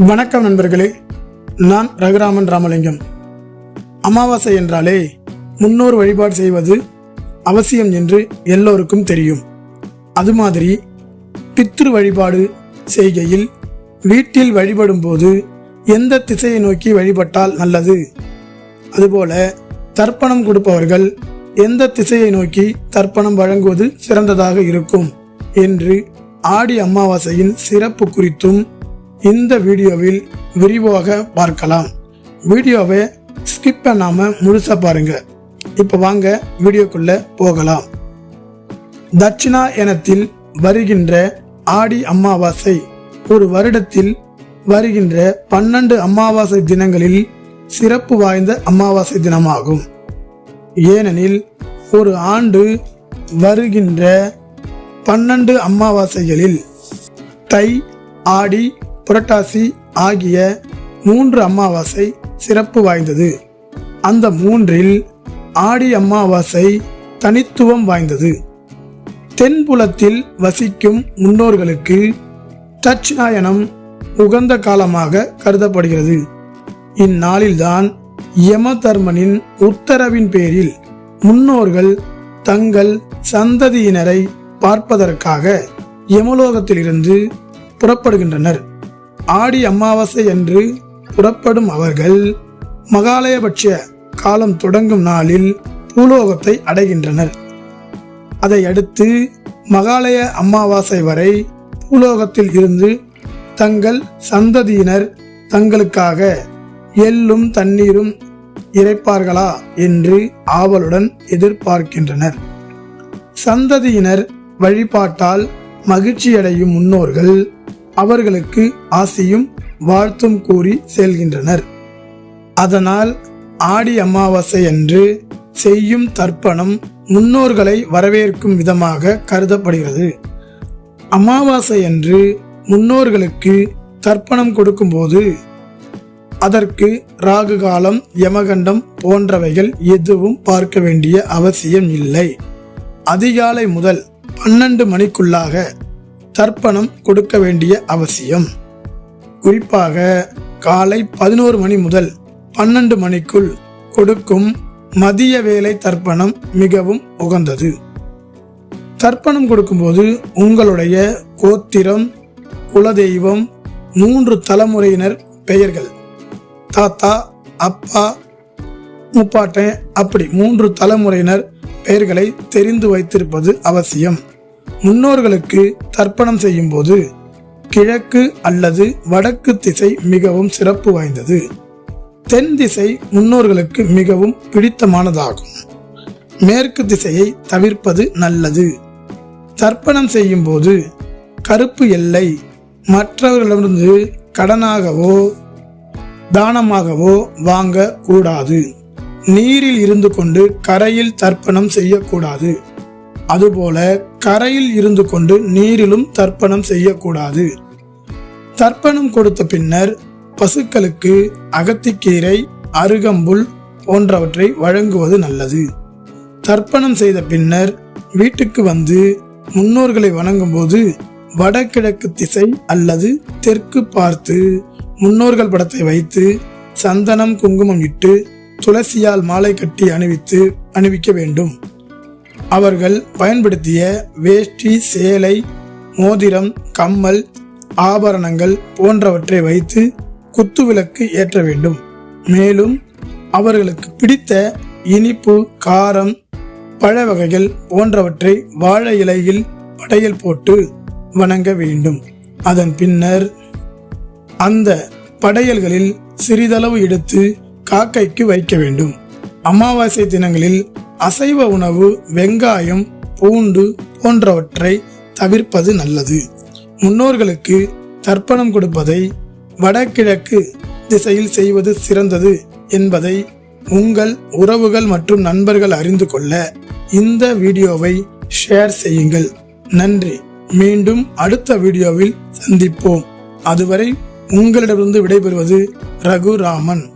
வணக்கம் நண்பர்களே நான் ரகுராமன் ராமலிங்கம். அமாவாசை என்றாலே முன்னோர் வழிபாடு செய்வது அவசியம் என்று எல்லோருக்கும் தெரியும். அது மாதிரி பித்ரு வழிபாடு செய்கையில் வீட்டில் வழிபடும் போது எந்த திசையை நோக்கி வழிபட்டால் நல்லது? அதுபோல தர்ப்பணம் கொடுப்பவர்கள் எந்த திசையை நோக்கி தர்ப்பணம் வழங்குவது சிறந்ததாக இருக்கும் என்று ஆடி அமாவாசையின் சிறப்பு குறித்தும் இந்த வீடியோவில் விரிவாக பார்க்கலாம். வீடியோவை ஸ்கிப் பண்ணாம முழுசா பாருங்க. இப்போ வாங்க வீடியோக்குள்ள போகலாம். தட்சிணா எனத்தில் வருகின்ற ஆடி அமாவாசை ஒரு வருடத்தில் வருகின்ற பன்னெண்டு அமாவாசை தினங்களில் சிறப்பு வாய்ந்த அமாவாசை தினமாகும். ஏனெனில் ஒரு ஆண்டு வருகின்ற பன்னெண்டு அமாவாசைகளில் தை ஆடி புரட்டாசி ஆகிய மூன்று அமாவாசை சிறப்பு வாய்ந்தது. அந்த மூன்றில் ஆடி அமாவாசை தனித்துவம் வாய்ந்தது. தென்புலத்தில் வசிக்கும் முன்னோர்களுக்கு தட்சிணாயனம் உகந்த காலமாக கருதப்படுகிறது. இந்நாளில்தான் யமதர்மனின் உத்தரவின் பேரில் முன்னோர்கள் தங்கள் சந்ததியினரை பார்ப்பதற்காக யமலோகத்திலிருந்து புறப்படுகின்றனர். ஆடி அமாவாசை அன்று புறப்படும் அவர்கள் மகாலயபட்ச காலம் தொடங்கும் நாளில் பூலோகத்தை அடைகின்றனர். அதை அடுத்து மகாலய அமாவாசை வரை பூலோகத்தில் இருந்து தங்கள் சந்ததியினர் தங்களுக்காக எள்ளும் தண்ணீரும் இறைப்பார்களா என்று ஆவலுடன் எதிர்பார்க்கின்றனர். சந்ததியினர் வழிபாட்டால் மகிழ்ச்சியடையும் முன்னோர்கள் அவர்களுக்கு ஆசியும் வாழ்த்தும் கூறி செல்கின்றனர். அதனால் ஆடி அமாவாசை அன்று செய்யும் தர்ப்பணம் முன்னோர்களை வரவேற்கும் விதமாக கருதப்படுகிறது. அமாவாசை அன்று முன்னோர்களுக்கு தர்ப்பணம் கொடுக்கும்போது அதற்கு ராகு காலம் யமகண்டம் போன்றவைகள் எதுவும் பார்க்க வேண்டிய அவசியம் இல்லை. அதிகாலை முதல் பன்னெண்டு மணிக்குள்ளாக தர்ப்பணம் கொடுக்க வேண்டிய அவசியம். குறிப்பாக காலை பதினோரு மணி முதல் பன்னெண்டு மணிக்குள் கொடுக்கும் மதிய வேலை தர்ப்பணம் மிகவும் உகந்தது. தர்ப்பணம் கொடுக்கும்போது உங்களுடைய கோத்திரம் குலதெய்வம் மூன்று தலைமுறையினர் பெயர்கள். தாத்தா அப்பா முப்பாட்டன் அப்படி மூன்று தலைமுறையினர் பெயர்களை தெரிந்து வைத்திருப்பது அவசியம். முன்னோர்களுக்கு தர்ப்பணம் செய்யும் போது கிழக்கு அல்லது வடக்கு திசை மிகவும் சிறப்பு வாய்ந்தது. தென் திசை முன்னோர்களுக்கு மிகவும் பிடித்தமானதாகும். மேற்கு திசையை தவிர்ப்பது நல்லது. தர்ப்பணம் செய்யும் போது கருப்பு எல்லை மற்றவர்களிடமிருந்து கடனாகவோ தானமாகவோ வாங்க கூடாது நீரில் இருந்து கொண்டு கரையில் தர்ப்பணம் செய்யக்கூடாது. அதுபோல கரையில் இருந்து கொண்டு நீரிலும் தர்ப்பணம் செய்யக்கூடாது. தர்ப்பணம் கொடுத்த பின்னர் பசுக்களுக்கு அகத்திக்கீரை அருகம்புல் போன்றவற்றை வழங்குவது நல்லது. தர்ப்பணம் செய்த பின்னர் வீட்டுக்கு வந்து முன்னோர்களை வணங்கும்போது வடகிழக்கு திசை அல்லது தெற்கு பார்த்து முன்னோர்கள் படத்தை வைத்து சந்தனம் குங்குமம் இட்டு துளசியால் மாலை கட்டி அணிவித்து அணிவிக்க வேண்டும். அவர்கள் பயன்படுத்திய வேஷ்டி சேலை மோதிரம் கம்மல் ஆபரணங்கள் போன்றவற்றை வைத்து குத்துவிளக்கு ஏற்ற வேண்டும். மேலும் அவர்களுக்கு பிடித்த இனிப்பு காரம் பழ வகைகள் போன்றவற்றை வாழை இலையில் படையல் போட்டு வணங்க வேண்டும். அதன் பின்னர் அந்த படையல்களில் சிறிதளவு எடுத்து காக்கைக்கு வைக்க வேண்டும். அமாவாசை தினங்களில் அசைவ உணவு வெங்காயம் பூண்டு போன்றவற்றை தவிர்ப்பது நல்லது. முன்னோர்களுக்கு தர்ப்பணம் கொடுப்பதை வடகிழக்கு திசையில் செய்வது சிறந்தது என்பதை உங்கள் உறவுகள் மற்றும் நண்பர்கள் அறிந்து கொள்ள இந்த வீடியோவை ஷேர் செய்யுங்கள். நன்றி. மீண்டும் அடுத்த வீடியோவில் சந்திப்போம். அதுவரை உங்களிடமிருந்து விடைபெறுவது ரகுராமன்.